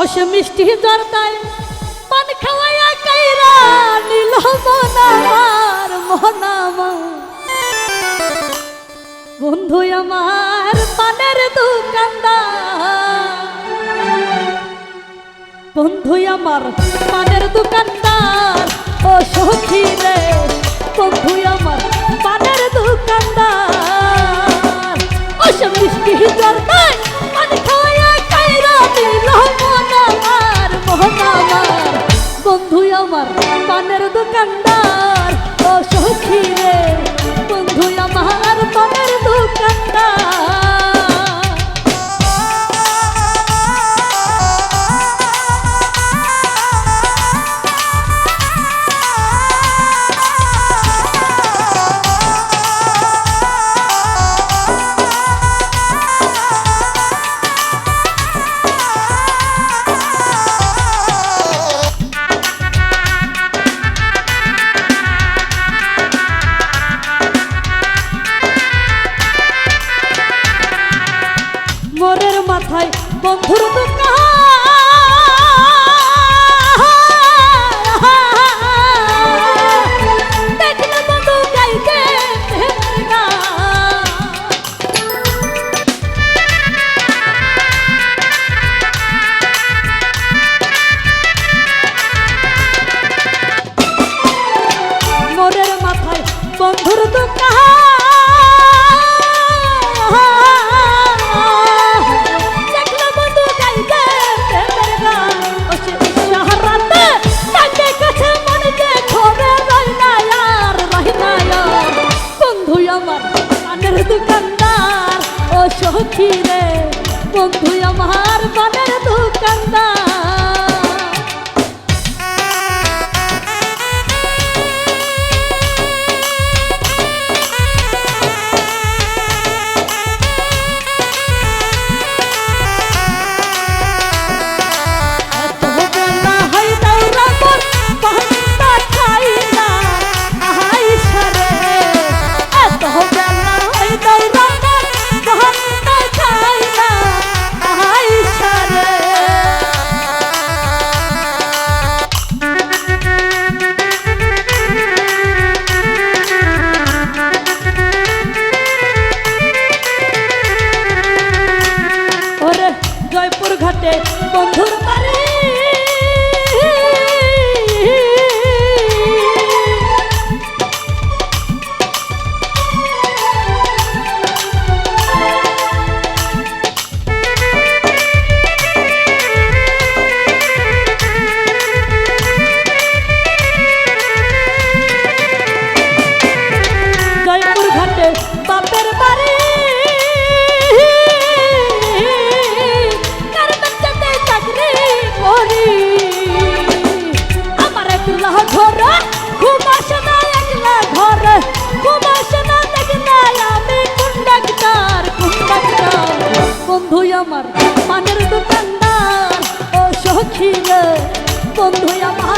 ও মিষ্টি জর্দায় পান খাওয়াইয়া কাইরা নীল মনার মনামা। বন্ধু, আমার পানের দোকানদার বন্ধু, আমার পানের দোকানদার, ও সখী রে। কান্নার অসখী রে। হয় বন্ধুর সখী get পাখি রে। বন্ধু আমার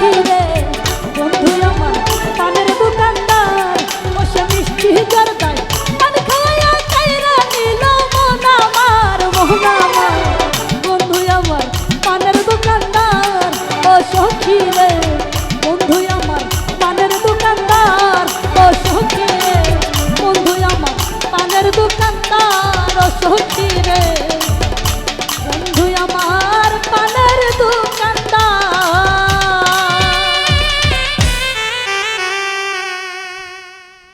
ছিলে